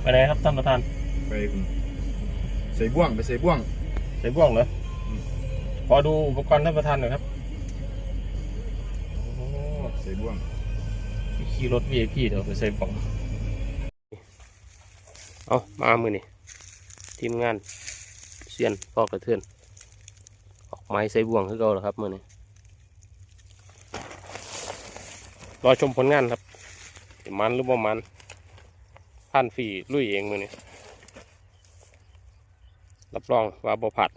ไปไหนครับท่านประธานไปใส่บ่วงไปใส่บ่วงใส่บ่วงเหรออมขอดูอุปกรณ์ท่านประธานหน่อยครับโอ้ใส่บ่วงขี่รถ VIP เดี๋ยวไปใส่บ่วงเอามามือนี่ทีมงานเซียนพอกระเทือนออกไม้ใส่บ่วงคือเก่าแล้วครับมือนี้รอชมผลงานครับสิมันหรือบ่มัน พันฟรีลุยเองมือนี้รับรองว่าบ่ผัด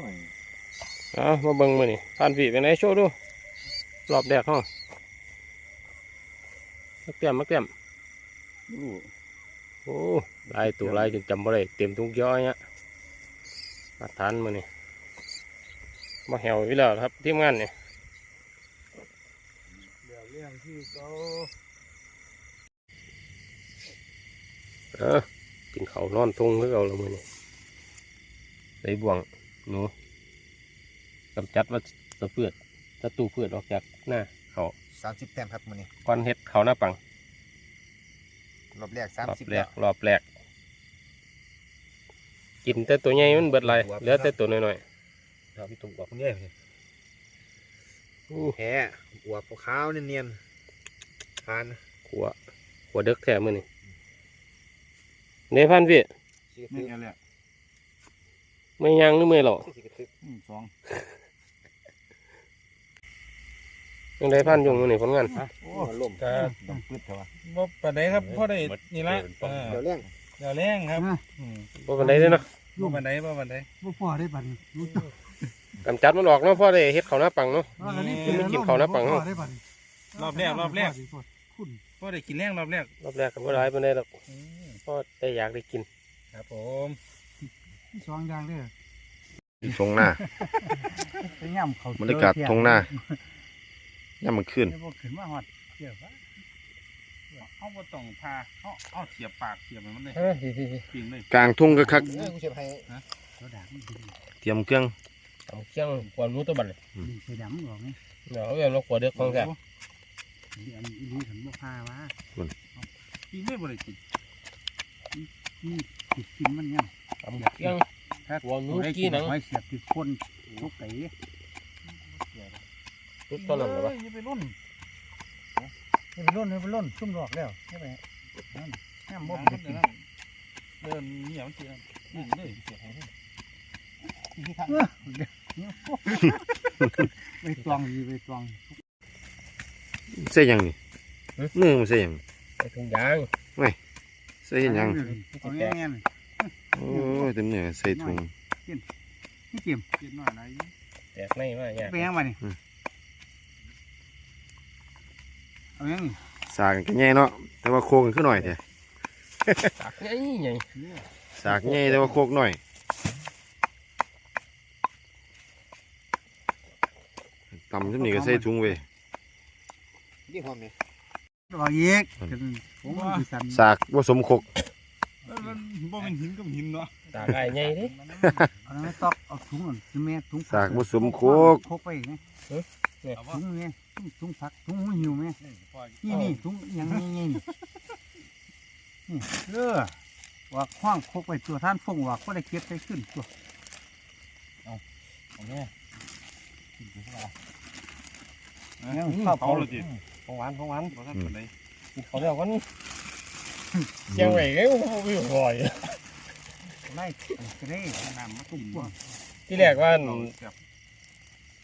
หน่อยเอามาเบิ่งมือนี่ผ่านฝีเป็นไงโชว์ดูรอบแรกห้องมาเตรียมมาเตรียมอู้โอ้ลายตัวลายจนจำบ่ได้เต็มทุงย้อยเนี่ยมาทานมือนี่มาแหวอีแล้วครับทีมงานนี่เดี๋ยวเรื่องที่เขาเออกินเขาวนอนทุ่งคือเอาละมือนี่ใส่บ่วง หนูกำจัดว่าตะเพือดศัตรูพืชออกจากหน้าเขาสามสิบแต้มครับมื้อนี้ก้อนเห็ดเขาหน้าปังรอบแรกสามรอบสิบแรกรอบแรกกินแต่ตัวใหญ่มันเบิดไรเหลือแต่ตัวน้อยเราพี่ตุ่มอวบคนเดียวๆอู้แพ้อวบขาวๆเนียนๆทานขัวขัวเด็กแท้มือนี่เนพันพี่นี่แหละ ไม่ยังหรือไม่หรอสองยังได้พันยุงมือนี่ผลงานโอ้ล่มก็ต้องพืชเถอะวะบ่ปานใดครับพ่อได้นี่ละเออเดี๋ยวเรื่องเดี๋ยวแรงครับอืมบ่ปันไดเลยเนาะบ่ปานใดบ่ปานใดบ่พอได้บัดนี้รู้จักกำจัดมันออกเนาะพ่อได้เฮ็ดเขาหน้าปังเนาะว่ากันนี่เดี๋ยวไม่กินข้าวนะปังบ่เนาะพอได้บัดนี้รอบแรกรอบแรกคุณพ่อได้กินแรงรอบแรกรอบแรกก็บ่ได้ปานใดหรอกอืมพ่อได้อยากได้กิน ครับผม สองอย่างเด้อทงหน้าไปย่ำเขาบรรยากาศทงหน้าย่ำมันขึ้นบ่ขึ้นมาฮอดเกี่ยวว่าเอาบ่ต้องพาเอาเอาเสียบปากเสียบให้มันเลยเฮ้ยปิ่งเลยกลางทุ่งก็คักเออกูจะให้ตัวดาบมันดีเตรียมเครื่องเอาเชียงกวนรู้ตัวบัดเลยดีใส่ดำหรอกนี่เดี๋ยวเอาแบบเราขัวเด็กของแท้อันนี้อันนี้อีถึงบ่พาว่าปิ่งเลยบ่ได้กินนี่ติดกินมันยัง ทำเชียงขัวหนูกี้หนังไว้เสียบติดคนทุกไก่ทุกตอนนั้นเลยปะเอ้ยอย่าไปรุ่นนี่เป็นร่นนี่เป็นร่นซุ่มดอกแล้วใช่ไหมนั่นย่ำบ่บ่ไปเดิกินนเดินเหนียวมันกินปิ่งเลยเสียบให้เลยเออเดี๋ยวไปตวงดีไปตวงใส่หยังนี่เนื้อมันใส่หยังใส่ถุงยางใส่เห็นหยังเอาแง่ๆนี่ โอ้ยเต็มเนื้อใส่ถุงนี่เกี่ยมกินหน่อยนะอยู่แตกในมาเนี่ยไปยังมานี่เอายังนี่สากกันแง่เนาะแต่ว่าโคกกันขึ้นหน่อยแท้ตักใหญ่ใหญ่สากแง่แต่ว่าโคกหน่อยตำจังนี้ก็ใส่ถุงเว้ยรอเย็กผมมันสั่นสากผสมโคกเออ มันบ่เป็นหินกับหินเนาะตากไอ้ใหญ่ดิเอาไม่ตอกเอาถุงก่อนคือแม่ถุงสากผสมโคกโคกไปไงเอาบ่ถุงไงถุงถุงผักถุงหิวไหมนี่พ่อนี่นี่ถุงอย่างนี้นี่นี่เออว่าคว้างโคกไปตัวท่านฟงว่าก็ได้เก็บไปขึ้นตัวเอาแม่ยังข้าวเผาเผาเลยดิของหวานของหวานบ่ทันปานใดกิน เขาเดียวกันเชียงใหม่ก็ไม่พออยู่ไล่กระเด้น้ำมาปุ๊กิบนปุ๊บที่แรกว่าเอาเสียบ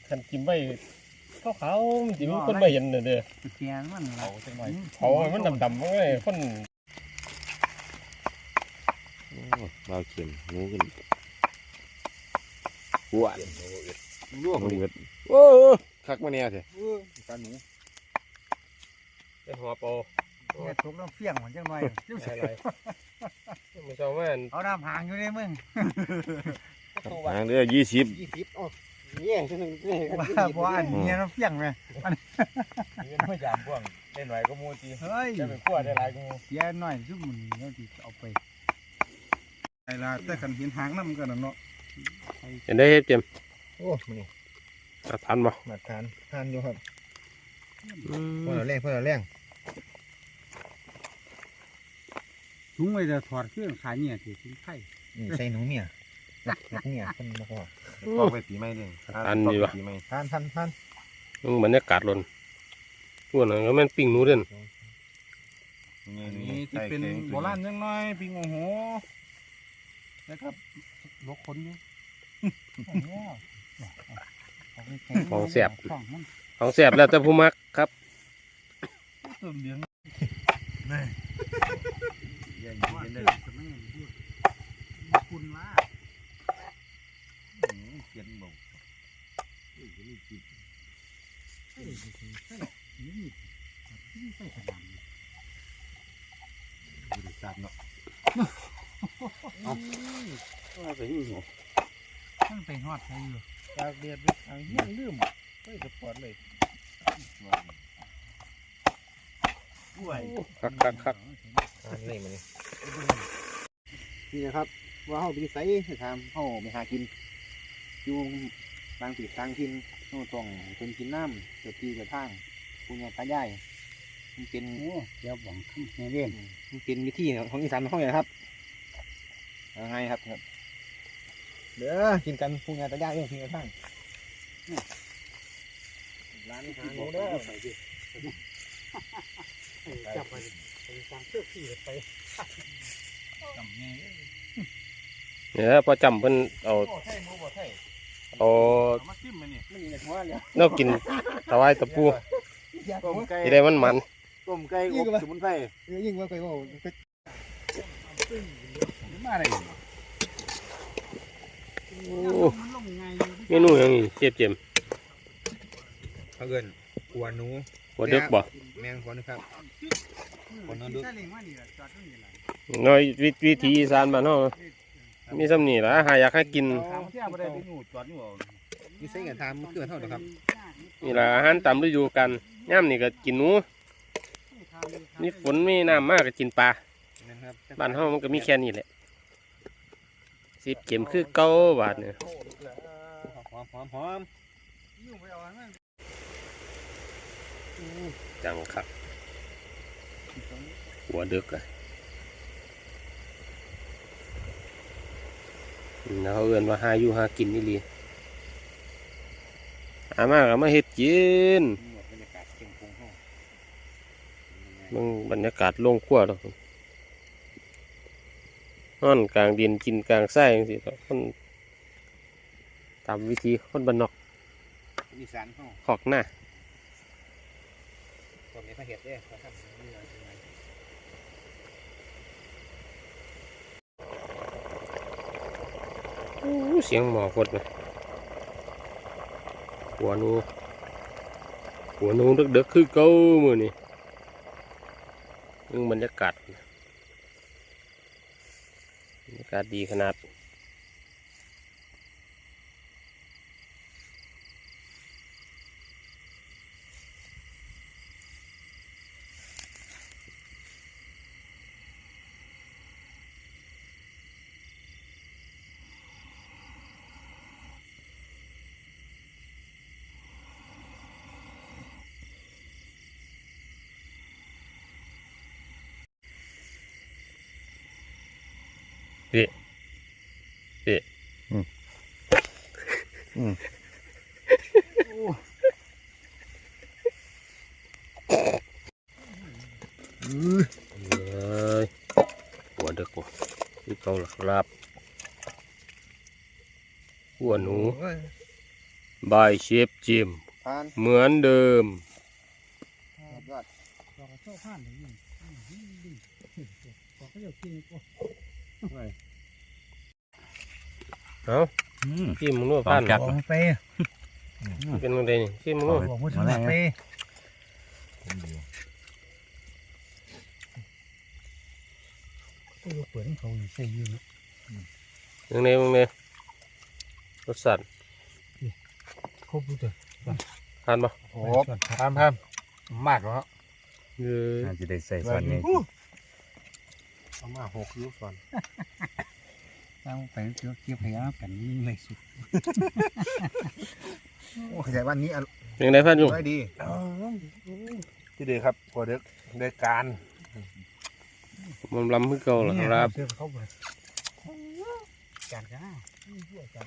คันกินไปขาวๆมันสิมันคนไม่เห็นเด้อเด้อเสียมันเผาจังหน่อยเผาให้มันดำๆมันก็เลยคนโอ้เราเข็มหนูขึ้นหวานลวกมันเบิดโอ้คักมาเนี่ยแท้ปลาหนูเป็นหัวโป เนี่ยถุงน้ำเฟี้ยงเหมือนจังหน่อยอะไรไม่ชอบว่าเอาน้ำหางอยู่ในมึงตู้ว่าหางเด้อยี่สิบยี่สิบโอ้แย่งจังเลยว่าบ่อันเนี้ยน้ำเพียงไหมเงินเพื่อยามพ่วงได้หน่อยก็มูจีเฮ้ยจะเป็นขั้วได้หลายกูเสียหน่อยซุ่มมันแล้วที่เอาไปไอ้ละแต่กันเห็นหางน้ำกันน่ะเนาะเห็นได้เฮ็ดเจมส์โอ้มันนี่อะทันบ่มาทานทานอยู่ครับอืเพื่อมนเราแรงเพื่อนเราแรง ถุงไว้จะถอดเครื่องขายเนี่ยที่ถึงไข่นี่ใส่หนูเนี่ยนักเนี่ยเพิ่นบอกว่าก็ไปปีใหม่เด้อปีใหม่ทานทานทานมึงบรรยากาศหล่นอ้วนก็แม่นปิ้งหนูเด่นนี่ที่เป็นโบราณยังน้อยปิงโอ้โหนะครับลกคนอยู่ของแซ่บของมันของแซ่บแล้วแต่ผู้มักครับ ต้นเลี้ยง อย่า ว่าเย็นเด้เด้ออจะไม่เห็นพูดคุณว่าเขียนบอกเฮ้ยนี่คิดเฮ้ยนี่ที่ใส่ขนาดนี้บริษัทเนาะมันไปฮอดใครอยู่ตากเดียดเอาเฮี้ยลืมเฮ้ยสปอร์ตเลยด้วยคักคักคักอันนี้มันนี่ นี่นะครับว่าเฮาไปใส่ให้ทำเฮาไปหากินอยู่บางปีทางทินเฮาต้องเป็นกินน้ำเกิดที่เกิดทางปุญญาตายายมันเป็นโอ้เดี๋ยวบังขึ้นในเรื่องมันเป็นวิธีของอีสานเขาอย่างครับยังไงครับครับเด้อกินกันพุงงานตะย่าเองกินกันทั้งร้านหาหมูเด้อจับไป ไปสั่งเสื้อพี่ไปจำไงเนี่ยพอจำเพิ่นเอาโอ้ไทยหมูบ่ไทยเอามาจิ้มมันนี่ไม่มีแต่หัวเลยแนวกินถวายตะปูต้มไก่ที่ได้มันมันต้มไก่อบสมุนไพรยิ่งว่าไก่ว่ามาอะไรโอ้มันลงไงเมนูหยังนี่เชฟเจมส์เขาเกินกัวหนูบ่ดึกบ่แมงหัวนะครับ คนนั้นดูน้อยวิวิถีอีสานบ้านเฮามีซ้ำนีละหาอยากให้กินทางเที่ยวบ่ได้ไปหนูจอดอยู่นี่ใส่กันทำมันคือเท่าเดิมครับ นี่ละอาหารตามฤดูกาลยามนี่ก็กินหนูมีฝนมีน้ำมากก็กินปลาบ้านเฮามันก็มีแค่นี้แหละสิบเข็มคือเก่าบาทเนี่ยหอมหอมหอมจังครับ หัวดึกอะแล้วเขาเอื่นว่าหาอยู่หากินนี่ลีหามากก็มาเฮ็ดกินบรรยากาศเข้มข้นห้องมึงบรรยากาศโล่งกว่าดอกนอนกลางดินกินกลางไส้จังซี่ดอกคนตามวิธีคนบ้านนอกอีสานห้องขอกหน้าผมในพระเห็ดเด้อครับนี่อะไรยังไง อู้ เสียงหมอกดเลยหัวนูหัวนูดึกๆคือเก่ามือนี่ยังบรรยากาศบรรยากาศดีขนาด เอ้ยหัวเด็กว่ะคือเก่าล่ะครับหัวหนูบายเชฟจิมทานเหมือนเดิมยอด เราก็ชอบผ่านเลยยิ่งบอกเขาจะกินก็เอาชิมมึงนู่นพันบอกไปเป็นมึงไดนี่ชิมมึงนู่นบอกว่าถึงไปก็ยกเปิดให้เขาใส่ยืนมึงไดมึงไดรสสันครบรู้ตัวทานปะโอ้ทามทามมากแล้วเออน่าจะได้ใส่ส่วนนี้เอามาหกยุก่อน ตั้งไปเกี่ยวเกี่ยวพยายามกันนี่เลยสุดโอ้ขยายวันนี้อยังไงพันยุงร่อยดีที่เดีครับกว่าเด็กได้การมันลำคือเก่าเหรอครับเสื้อเข้าไปจานกัน